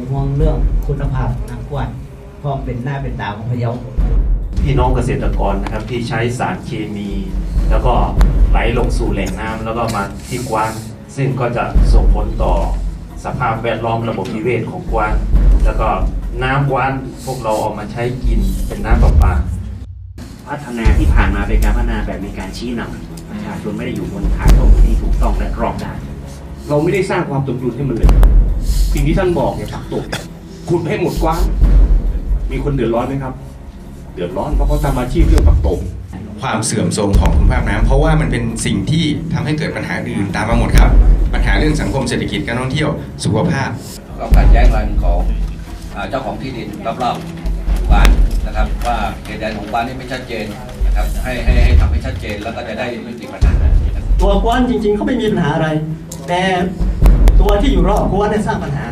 กองมาเป็นห่วงเรื่องคุณภาพน้ำกวนเพราะเป็นหน้าเป็นตาของพะเยาพี่น้องเกษตรกรนะครับที่ใช้สารเคมี แล้วก็ไหลลงสู่แหล่งน้ำแล้วก็มาที่กวาน ซึ่งก็จะส่งผลต่อสภาพแวดล้อมระบบนิเวศของกวาน แล้วก็น้ำกวานพวกเราเอามาใช้กินเป็นน้ำประปา พัฒนาที่ผ่านมาเป็นการพัฒนาแบบมีการชี้นำประชาชนไม่ได้อยู่บนทางตรงที่ถูกต้องและรอบด้านเราไม่ได้สร้างความตกยุนให้มันเลย สิ่งที่ท่านบอกเนี่ยผักตกขุดให้หมดกว้าง มีคนเดือดร้อนไหมครับ เดือดร้อนเพราะเขาทำอาชีพเรื่องผักตกความเสื่อมโทรมของคุณภาพน้ำเพราะว่ามันเป็นสิ่งที่ทำให้เกิดปัญหาอื่นตามมาหมดครับ ปัญหาเรื่องสังคมเศรษฐกิจการท่องเที่ยวสุขภาพก็การแย้งกันของอ่าเจ้าของที่ดินรอบๆบ้านนะครับ ว่าเขตแดนของบ้านนี่ไม่ชัดเจนนะครับให้ให้ให้ทำให้ชัดเจนแล้วก็จะได้ยุติปัญหาตัวกวนจริงๆเขาไม่มีปัญหาอะไร แต่ ตัวที่อยู่รอบกวนเนี่ยสร้างปัญหา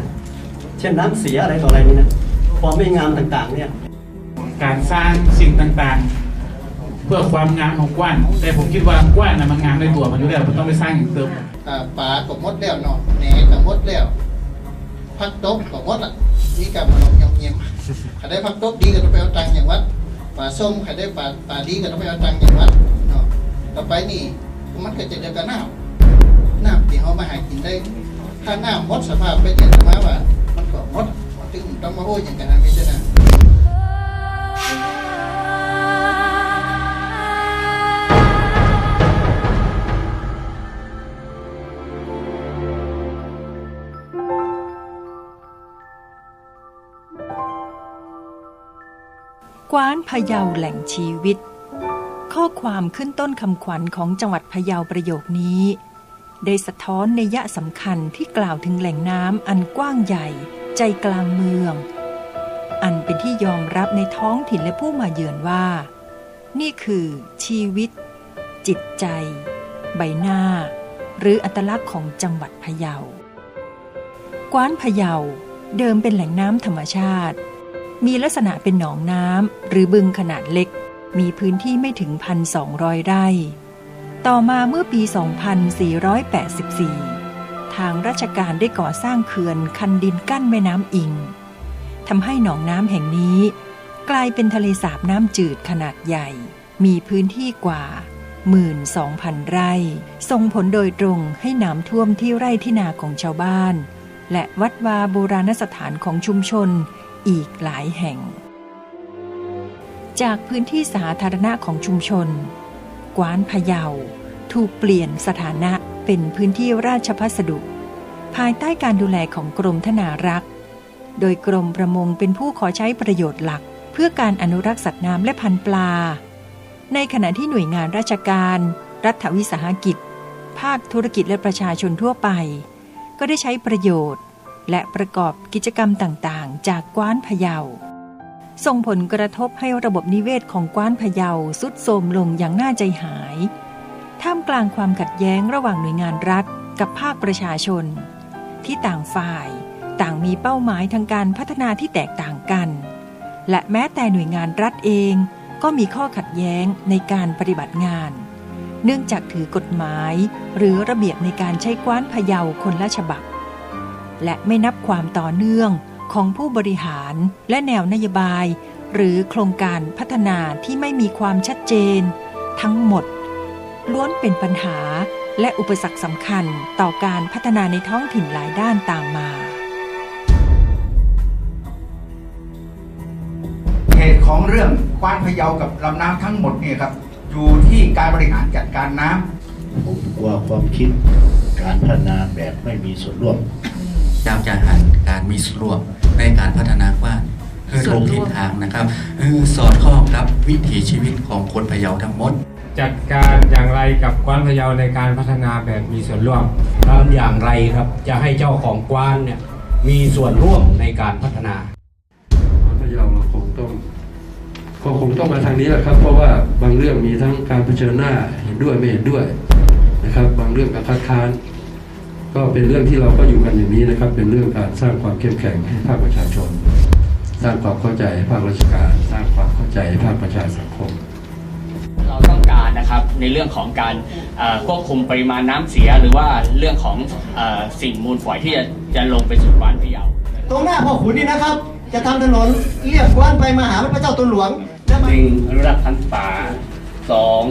เช่นน้ำเสียอะไรต่ออะไรนี่นะความไม่งามต่างๆเนี่ยการสร้างสิ่งต่างๆ เพื่อความงามของกว้านแต่ผมคิดว่ากว้านนะมันงามในตัวมันอยู่แล้วมันต้องไปสร้างอย่างเติมอ่าปลาก็หมดแล้วเนาะแหนก็หมดแล้วพักตบก็หมดละนี่กับมันยำเงียบใครได้พักตบดีก็ต้องไปเอาตังค์อย่างวัดปลาส้มใครได้ปลาปลาดีก็ต้องไปเอาตังค์อย่างวัดเนาะต่อไปนี่มันก็จะเดือดกับน้ำน้ำที่เขามาหากินได้ ถ้าน้ำหมดสภาพไปเห็นมาว่ามันก็มดถึงต้องมาโอ้ยอย่างกันนะไม่ใช่นะกว้านพะเยาแหล่งชีวิต ข้อความขึ้นต้นคำขวัญของจังหวัดพะเยาประโยคนี้ ได้สะท้อนในยะสำคัญที่กล่าวถึงแหล่งน้ำอันกว้างใหญ่ ใจกลางเมือง อันเป็นที่ยอมรับในท้องถิ่นและผู้มาเยือนว่า นี่คือชีวิต จิตใจ ใบหน้า หรืออัตลักษณ์ของจังหวัดพะเยา กว้านพะเยาเดิมเป็นแหล่งน้ำธรรมชาติ มีลักษณะเป็นหนองน้ำหรือบึงขนาดเล็ก มีพื้นที่ไม่ถึง 1,200 ไร่ ต่อมาเมื่อปี 2484 ทางราชการได้ก่อสร้างเขื่อนคันดินกั้นแม่น้ำอิง ทำให้หนองน้ำแห่งนี้ กลายเป็นทะเลสาบน้ำจืดขนาดใหญ่ มีพื้นที่กว่า 12,000 ไร่ ส่งผลโดยตรงให้น้ำท่วมที่ไร่ที่นาของชาวบ้าน และวัดวาโบราณสถานของชุมชนอีกหลายแห่ง จากพื้นที่สาธารณะของชุมชน กว้านพะเยา ถูกเปลี่ยนสถานะเป็นพื้นที่ราชพัสดุ ภายใต้การดูแลของกรมธนารักษ์ โดยกรมประมงเป็นผู้ขอใช้ประโยชน์หลัก เพื่อการอนุรักษ์สัตว์น้ำและพันธุ์ปลา ในขณะที่หน่วยงานราชการ รัฐวิสาหกิจ ภาคธุรกิจและประชาชนทั่วไป ก็ได้ใช้ประโยชน์ และประกอบกิจกรรมต่างๆ จากกว้านพะเยา ส่งผลกระทบให้ระบบนิเวศของกว้านพะเยาสุดโทรมลงอย่างน่าใจหาย ท่ามกลางความขัดแย้งระหว่างหน่วยงานรัฐกับภาคประชาชน ที่ต่างฝ่ายต่างมีเป้าหมายทางการพัฒนาที่แตกต่างกัน และแม้แต่หน่วยงานรัฐเองก็มีข้อขัดแย้งในการปฏิบัติงาน เนื่องจากถือกฎหมายหรือระเบียบในการใช้กว้านพะเยาคนละฉบับ และไม่นับความต่อเนื่อง ของผู้บริหารและแนวนโยบาย หรือโครงการพัฒนาที่ไม่มีความชัดเจน ทั้งหมด ล้วนเป็นปัญหาและอุปสรรคสำคัญต่อการพัฒนาในท้องถิ่นหลายด้านตามมาเหตุของเรื่องกว้านพะเยากับลำน้ำทั้งหมดเนี่ยครับอยู่ที่การบริหารจัดการน้ำผมกลัวความคิดการพัฒนาแบบไม่มีส่วนร่วมยามจะหัน การมีส่วนร่วมในการพัฒนากว้านเพื่อลงทิศทางนะครับเออสอดคล้องกับวิถีชีวิตของคนพะเยาทั้งหมด จัดการอย่างไรกับกว้านพะเยาในการพัฒนาแบบมีส่วนร่วมทำอย่างไรครับจะให้เจ้าของกว้านเนี่ยมีส่วนร่วมในการพัฒนาพะเยาเราคงต้องก็คงต้องมาทางนี้แหละครับ เพราะว่าบางเรื่องมีทั้งการเผชิญหน้าเห็นด้วยไม่เห็นด้วยนะครับ บางเรื่องกับคัดค้าน ก็เป็นเรื่องที่เราก็อยู่กันอย่างนี้นะครับ เป็นเรื่องการสร้างความเข้มแข็งให้ภาคประชาชน สร้างความเข้าใจให้ภาคราชการ สร้างความเข้าใจให้ภาคประชาสังคม เราต้องการนะครับในเรื่องของการเอ่อควบคุมปริมาณน้ำเสีย หรือว่าเรื่องของเออสิ่งมูลฝอยที่จะจะลงไปสู่กว้านพะเยาตรงหน้าพ่อขุนนี่นะครับ จะทำถนนเรียบกว้านไปมาหาพระเจ้าตุนหลวงแล้วมาหนึ่งอนุรักษ์พันธุ์ป่าสอง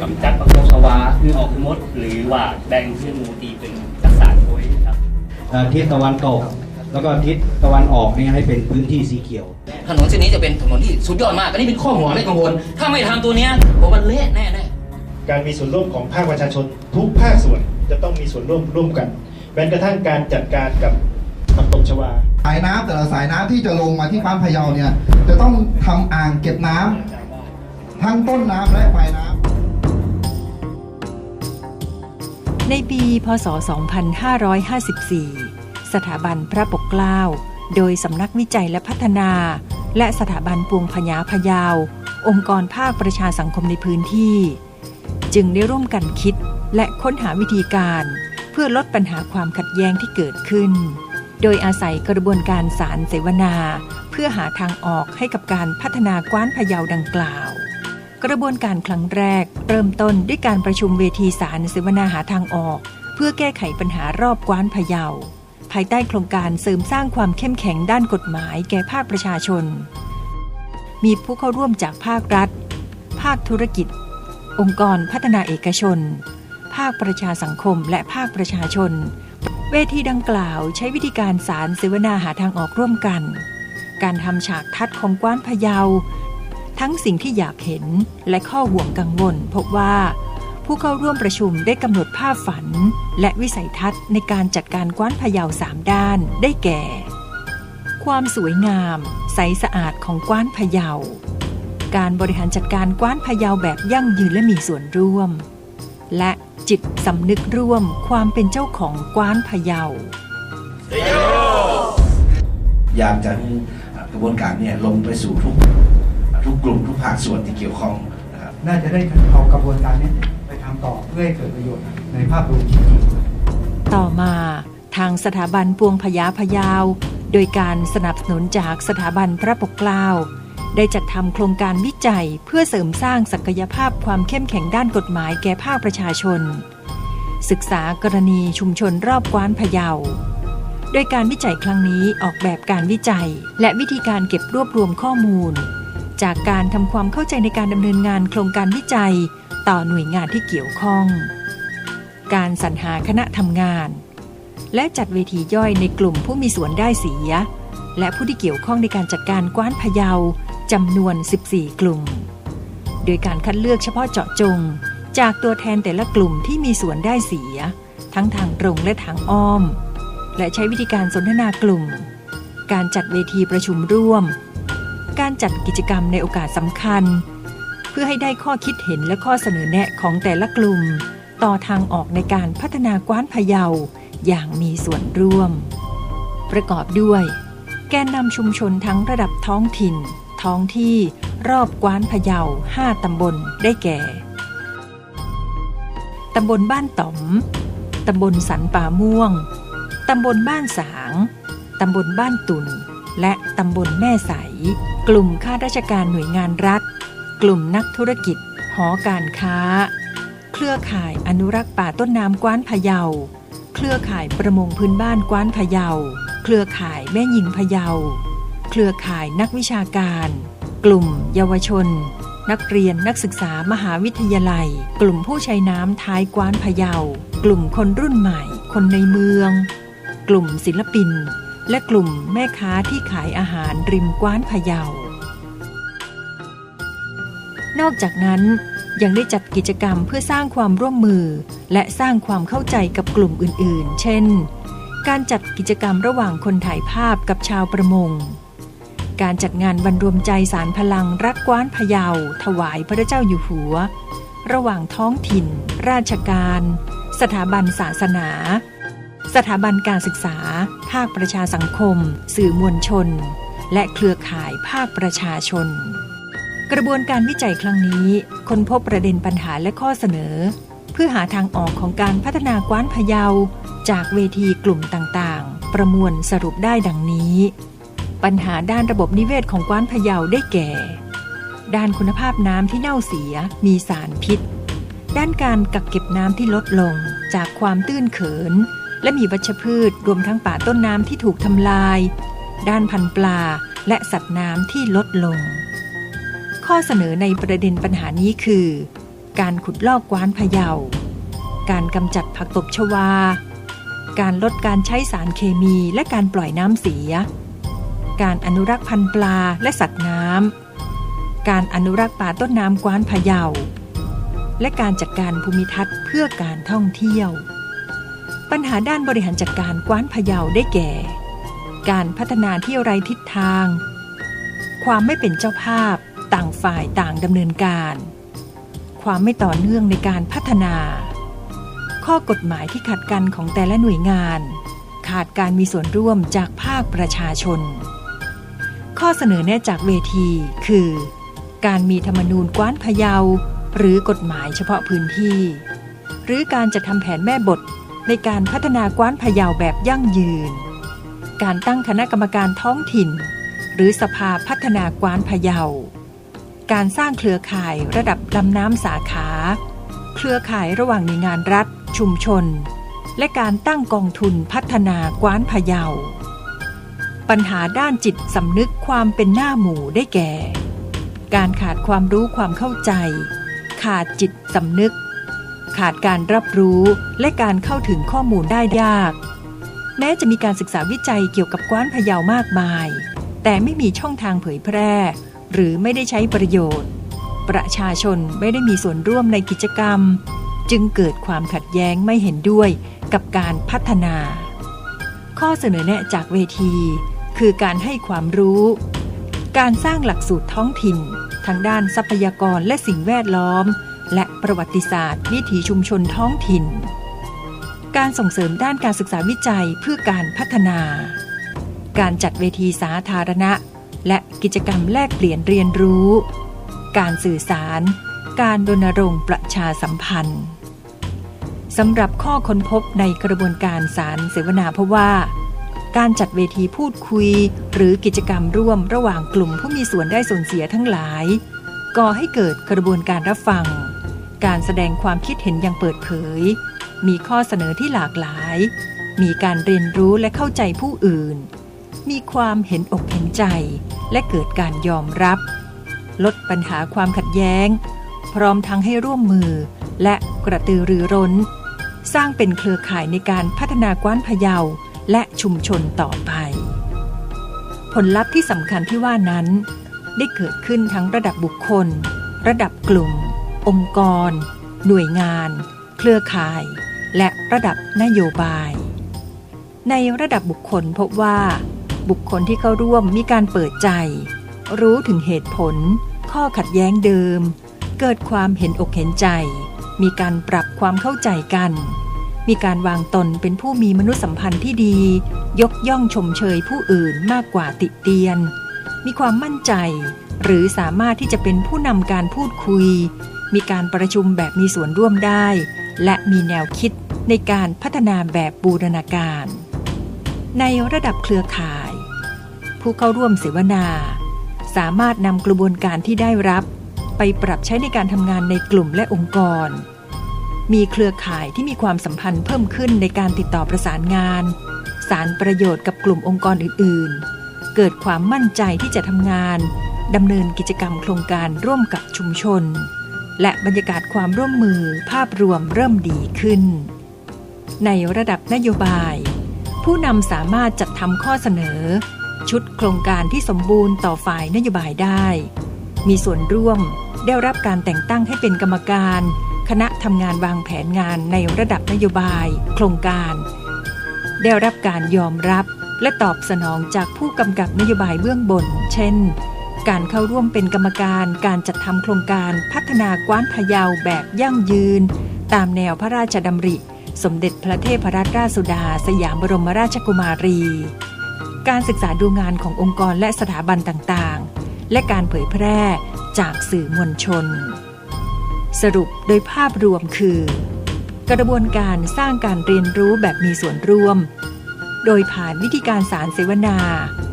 กำจัดปักตกชวาคือออกมด หรือว่าแบ่งขึ้นหมู่ตีเป็น ทิศตะวันตก แล้วก็ทิศตะวันออกนี่ให้เป็นพื้นที่สีเขียว ถนนเส้นนี้จะเป็นถนนที่สุดยอดมากอันนี้เป็นข้อห่วงและกังวล ถ้าไม่ทำตัวเนี้ยผมว่าเละแน่แน่การมีส่วนร่วมของภาคประชาชน ทุกภาคส่วนจะต้องมีส่วนร่วมร่วมกันแม้กระทั่งการจัดการกับผักตบชวาสายน้ำแต่ละสายน้ำที่จะลงมาที่บ้านพะเยาเนี่ยจะต้องทำอ่างเก็บน้ำทั้งต้นน้ำและปลายน้ำ ในปีพศ 2554 สถาบันพระปกเกล้า โดยสำนักวิจัยและพัฒนา และสถาบันปวงพญาพยาว องค์กรภาคประชาสังคมในพื้นที่ จึงได้ร่วมกันคิดและค้นหาวิธีการ เพื่อลดปัญหาความขัดแย้งที่เกิดขึ้น โดยอาศัยกระบวนการสารเสวนา เพื่อหาทางออกให้กับการพัฒนากว้านพะเยาดังกล่าว กระบวนการครั้งแรก เริ่มต้นด้วยการประชุมเวทีสารเสวนาหาทางออก เพื่อแก้ไขปัญหารอบกว้านพะเยา ภายใต้โครงการเสริมสร้างความเข้มแข็งด้านกฎหมายแก่ภาคประชาชน มีผู้เข้าร่วมจากภาครัฐ ภาคธุรกิจ องค์กรพัฒนาเอกชน ภาคประชาสังคมและภาคประชาชน เวทีดังกล่าวใช้วิธีการสารเสวนาหาทางออกร่วมกัน การทำฉากทัดของกว้านพะเยา ทั้งสิ่งที่อยากเห็นและข้อห่วงกังวล พบว่า ผู้เข้าร่วมประชุมได้กำหนดภาพฝัน และวิสัยทัศน์ในการจัดการกว้านพะเยาสามด้านได้แก่ ความสวยงาม ใสสะอาดของกว้านพะเยา การบริหารจัดการกว้านพะเยาแบบยั่งยืนและมีส่วนร่วม และจิตสำนึกร่วมความเป็นเจ้าของกว้านพะเยา อยากจะกระบวนการเนี่ยลงไปสู่ทุก กกลุ่มทุกภาคส่วนที่เกี่ยวข้องนะครับน่าจะได้เอากระบวนการนี้ไปทำต่อเพื่อให้เกิดประโยชน์ในภาพรวมจริงๆต่อมาทางสถาบันปวงพยาพยาว โดยการสนับสนุนจากสถาบันพระปกเกล้าได้จัดทำโครงการวิจัยเพื่อเสริมสร้างศักยภาพความเข้มแข็งด้านกฎหมายแก่ภาคประชาชน ศึกษากรณีชุมชนรอบกว้านพะเยาโดยการวิจัยครั้งนี้ออกแบบการวิจัย และวิธีการเก็บรวบรวมข้อมูล จากการทำความเข้าใจในการดำเนินงานโครงการวิจัย ต่อหน่วยงานที่เกี่ยวข้อง การสรรหาคณะทำงาน และจัดเวทีย่อยในกลุ่มผู้มีส่วนได้เสีย และผู้ที่เกี่ยวข้องในการจัดการกว้านพะเยาจำนวน 14 กลุ่ม โดยการคัดเลือกเฉพาะเจาะจง จากตัวแทนแต่ละกลุ่มที่มีส่วนได้เสีย ทั้งทางตรงและทางอ้อม และใช้วิธีการสนทนากลุ่ม การจัดเวทีประชุมร่วม การจัดกิจกรรมในโอกาสสำคัญ เพื่อให้ได้ข้อคิดเห็นและข้อเสนอแนะของแต่ละกลุ่ม ต่อทางออกในการพัฒนากว้านพะเยาอย่างมีส่วนร่วม ประกอบด้วย แกนนำชุมชนทั้งระดับท้องถิ่น ท้องที่รอบกว้านพะเยา5ตำบลได้แก่ ตำบลบ้านต๋อม ตำบลสันป่าม่วง ตำบลบ้านสาง ตำบลบ้านตุน และตำบลแม่ใส กลุ่มข้าราชการหน่วยงานรัฐ กลุ่มนักธุรกิจ หอการค้า เครือข่ายอนุรักษ์ป่าต้นน้ำกว้านพะเยา เครือข่ายประมงพื้นบ้านกว้านพะเยา เครือข่ายแม่หญิงพะเยา เครือข่ายนักวิชาการ กลุ่ม เยาวชน นักเรียนนักศึกษามหาวิทยาลัย กลุ่มผู้ใช้น้ำท้ายกว้านพะเยา กลุ่มคนรุ่นใหม่ คนในเมือง กลุ่มศิลปิน และกลุ่มแม่ค้าที่ขายอาหารริมกว้านพะเยา นอกจากนั้นยังได้จัดกิจกรรมเพื่อสร้างความร่วมมือ และสร้างความเข้าใจกับกลุ่มอื่นๆ เช่น การจัดกิจกรรมระหว่างคนถ่ายภาพกับชาวประมง การจัดงานวันรวมใจสารพลังรักกว้านพะเยา ถวายพระเจ้าอยู่หัว ระหว่างท้องถิ่น ราชการ สถาบันศาสนา สถาบันการศึกษา ภาคประชาสังคม สื่อมวลชน และเครือข่ายภาคประชาชน กระบวนการวิจัยครั้งนี้ค้นพบประเด็นปัญหาและข้อเสนอ เพื่อหาทางออกของการพัฒนากว้านพะเยา จากเวทีกลุ่มต่างๆ ประมวลสรุปได้ดังนี้ ปัญหาด้านระบบนิเวศของกว้านพะเยาได้แก่ ด้านคุณภาพน้ำที่เน่าเสียมีสารพิษ ด้านการกักเก็บน้ำที่ลดลงจากความตื้นเขิน และมีวัชพืชรวมทั้งป่าต้นน้ำที่ถูกทำลาย ด้านพันปลาและสัตว์น้ำที่ลดลง ข้อเสนอในประเด็นปัญหานี้คือ การขุดลอกกว้านพะเยา การกำจัดผักตบชวา การลดการใช้สารเคมีและการปล่อยน้ำเสีย การอนุรักษ์พันปลาและสัตว์น้ำ การอนุรักษ์ป่าต้นน้ำกว้านพะเยา และการจัดการภูมิทัศน์เพื่อการท่องเที่ยว ปัญหาด้านบริหารจัดการกว้านพะเยาได้แก่ การพัฒนาที่ไร้ทิศทาง ความไม่เป็นเจ้าภาพต่างฝ่ายต่างดำเนินการ ความไม่ต่อเนื่องในการพัฒนา ข้อกฎหมายที่ขัดกันของแต่ละหน่วยงาน ขาดการมีส่วนร่วมจากภาคประชาชน ข้อเสนอแนะจากเวทีคือ การมีธรรมนูญกว้านพะเยาหรือกฎหมายเฉพาะพื้นที่ หรือการจะทำแผนแม่บท ในการพัฒนากว้านพะเยาแบบยั่งยืน การตั้งคณะกรรมการท้องถิ่น หรือสภาพัฒนากว้านพะเยา การสร้างเครือข่ายระดับลำน้ำสาขา เครือข่ายระหว่างหน่วยงานรัฐ ชุมชน และการตั้งกองทุนพัฒนากว้านพะเยา ปัญหาด้านจิตสำนึกความเป็นหน้าหมู่ได้แก่ การขาดความรู้ความเข้าใจ ขาดจิตสำนึก ขาดการรับรู้และการเข้าถึงข้อมูลได้ยาก แม้จะมีการศึกษาวิจัยเกี่ยวกับกว้านพะเยามากมาย แต่ไม่มีช่องทางเผยแพร่ หรือไม่ได้ใช้ประโยชน์ ประชาชนไม่ได้มีส่วนร่วมในกิจกรรม จึงเกิดความขัดแย้งไม่เห็นด้วยกับการพัฒนา ข้อเสนอแนะจากเวที คือการให้ความรู้ การสร้างหลักสูตรท้องถิ่น ทางด้านทรัพยากรและสิ่งแวดล้อม ประวัติศาสตร์วิถีชุมชนท้องถิ่น การส่งเสริมด้านการศึกษาวิจัยเพื่อการพัฒนา การจัดเวทีสาธารณะ และกิจกรรมแลกเปลี่ยนเรียนรู้ การสื่อสาร การรณรงค์ประชาสัมพันธ์สำหรับข้อค้นพบในกระบวนการสารเสวนาเพราะว่า การจัดเวทีพูดคุย หรือกิจกรรมร่วมระหว่างกลุ่มผู้มีส่วนได้ส่วนเสียทั้งหลายก่อให้เกิดกระบวนการรับฟัง การแสดงความคิดเห็นอย่างเปิดเผย มีข้อเสนอที่หลากหลาย มีการเรียนรู้และเข้าใจผู้อื่น มีความเห็นอกเห็นใจ และเกิดการยอมรับ ลดปัญหาความขัดแย้ง พร้อมทั้งให้ร่วมมือ และกระตือรือร้น สร้างเป็นเครือข่ายในการพัฒนากว้านพะเยาและชุมชนต่อไป ผลลัพธ์ที่สำคัญที่ว่านั้น ได้เกิดขึ้นทั้งระดับบุคคล ระดับกลุ่ม องค์กร หน่วยงาน เครือข่าย และระดับนโยบาย ในระดับบุคคลพบว่า บุคคลที่เข้าร่วมมีการเปิดใจ รู้ถึงเหตุผล ข้อขัดแย้งเดิม เกิดความเห็นอกเห็นใจ มีการปรับความเข้าใจกัน มีการวางตนเป็นผู้มีมนุษยสัมพันธ์ที่ดี ยกย่องชมเชยผู้อื่นมากกว่าติเตียน มีความมั่นใจหรือสามารถที่จะเป็นผู้นำการพูดคุย มีการประชุมแบบมีส่วนร่วมได้ และมีแนวคิดในการพัฒนาแบบบูรณาการ ในระดับเครือข่าย ผู้เข้าร่วมเสวนา สามารถนำกระบวนการที่ได้รับ ไปปรับใช้ในการทำงานในกลุ่มและองค์กร มีเครือข่ายที่มีความสัมพันธ์เพิ่มขึ้นในการติดต่อประสานงาน สารประโยชน์กับกลุ่มองค์กรอื่น ๆ เกิดความมั่นใจที่จะทำงานดำเนินกิจกรรมโครงการร่วมกับชุมชน และบรรยากาศความร่วมมือภาพรวมเริ่มดีขึ้น ในระดับนโยบาย ผู้นำสามารถจัดทำข้อเสนอ ชุดโครงการที่สมบูรณ์ต่อฝ่ายนโยบายได้ มีส่วนร่วมได้รับการแต่งตั้งให้เป็นกรรมการ คณะทำงานวางแผนงานในระดับนโยบาย โครงการ ได้รับการยอมรับและตอบสนองจากผู้กำกับนโยบายเบื้องบน เช่น การเข้าร่วมเป็นกรรมการการจัดทำโครงการพัฒนากว้านพะเยาแบบยั่งยืน ตามแนวพระราชดำริ สมเด็จพระเทพรัตนราชสุดา สยามบรมราชกุมารี การศึกษาดูงานขององค์กรและสถาบันต่างๆ และการเผยแพร่จากสื่อมวลชน สรุปโดยภาพรวมคือ กระบวนการสร้างการเรียนรู้แบบมีส่วนร่วม โดยผ่านวิธีการสารเสวนา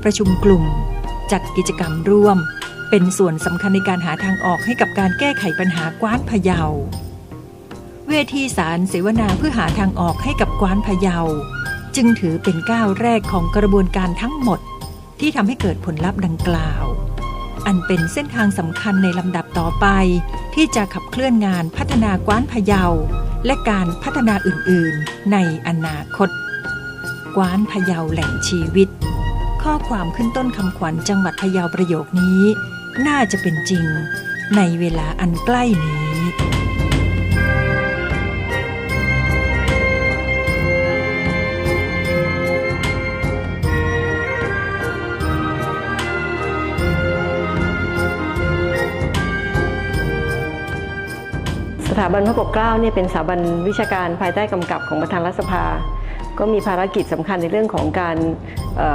ประชุมกลุ่ม จัดกิจกรรมร่วม เป็นส่วนสำคัญในการหาทางออกให้กับการแก้ไขปัญหากว้านพะเยา เวทีสารเสวนาเพื่อหาทางออกให้กับกว้านพะเยา จึงถือเป็นก้าวแรกของกระบวนการทั้งหมด ที่ทำให้เกิดผลลัพธ์ดังกล่าว อันเป็นเส้นทางสำคัญในลำดับต่อไป ที่จะขับเคลื่อนงานพัฒนากว้านพะเยา และการพัฒนาอื่นๆ ในอนาคต กว้านพะเยาแหล่งชีวิต ข้อความขึ้นต้นคำขวัญจังหวัดพะเยาประโยคนี้ น่าจะเป็นจริง ในเวลาอันใกล้นี้สถาบันพระปกเกล้าเนี่ยเป็นสถาบันวิชาการภายใต้กำกับของประธานรัฐสภา ก็มีภารกิจสำคัญในเรื่องของการ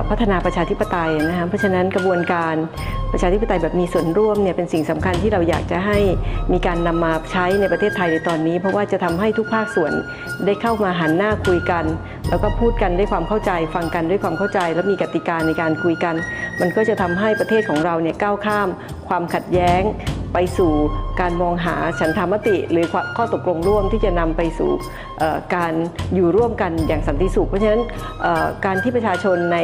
พัฒนาประชาธิปไตยนะคะเพราะฉะนั้นกระบวนการประชาธิปไตยแบบมีส่วนร่วมเนี่ยเป็นสิ่งสำคัญที่เราอยากจะให้มีการนำมาใช้ในประเทศไทยในตอนนี้ เพราะว่าจะทำให้ทุกภาคส่วนได้เข้ามาหันหน้าคุยกัน แล้วก็พูดกันด้วยความเข้าใจ ฟังกันด้วยความเข้าใจ และมีกติกาในการคุยกัน มันก็จะทำให้ประเทศของเราเนี่ยก้าวข้าม ความขัดแย้ง ไปสู่การมองหาฉันธรรมติ หรือข้อตกลงร่วมที่จะนำไปสู่การอยู่ร่วมกันอย่างสันติสุข เพราะฉะนั้นการที่ประชาชนใน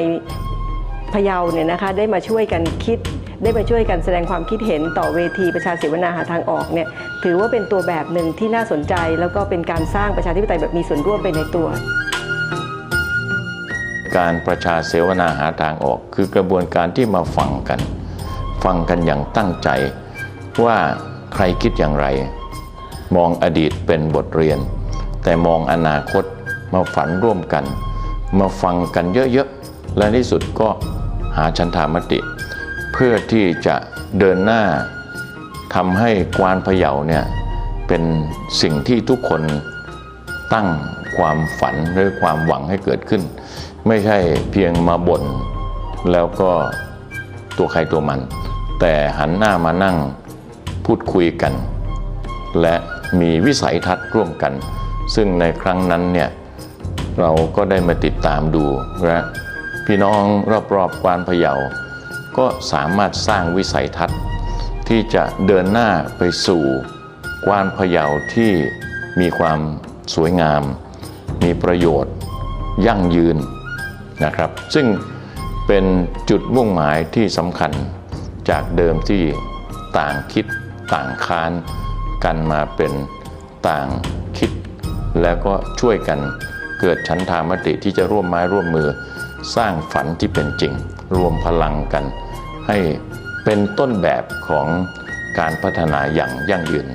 พะเยาเนี่ยนะคะได้มาช่วยกันคิดได้มาช่วยกันแสดงความคิดเห็นต่อเวทีประชาเสวนาหาทางออกเนี่ยถือว่าเป็นตัวแบบหนึ่งที่น่าสนใจ แล้วก็เป็นการสร้างประชาธิปไตยแบบมีส่วนร่วมไปในตัว การประชาเสวนาหาทางออก คือกระบวนการที่มาฟังกัน ฟังกันอย่างตั้งใจ ว่าใครคิดอย่างไร มองอดีตเป็นบทเรียน แต่มองอนาคตมาฝันร่วมกัน มาฟังกันเยอะๆ และที่สุดก็หาชันธามติ เพื่อที่จะเดินหน้าทำให้กวานพะเยาเนี่ยเป็นสิ่งที่ทุกคนตั้งความฝันหรือความหวังให้เกิดขึ้น ไม่ใช่เพียงมาบ่นแล้วก็ตัวใครตัวมัน แต่หันหน้ามานั่ง พูดคุยกัน และมีวิสัยทัศน์ร่วมกัน ซึ่งในครั้งนั้นเนี่ยเราก็ได้มาติดตามดูและพี่น้องรอบๆกวานพะเยา ก็สามารถสร้างวิสัยทัศน์ ที่จะเดินหน้าไปสู่กวานพะเยาที่มีความสวยงาม มีประโยชน์ ยั่งยืนนะครับ ซึ่งเป็นจุดมุ่งหมายที่สำคัญจากเดิมที่ต่างคิด ต่างค้านกันมาเป็นต่างคิด แล้วก็ช่วยกันเกิดชันธามติที่จะร่วมไม้ร่วมมือ สร้างฝันที่เป็นจริง รวมพลังกัน ให้เป็นต้นแบบของการพัฒนาอย่างยั่งยืน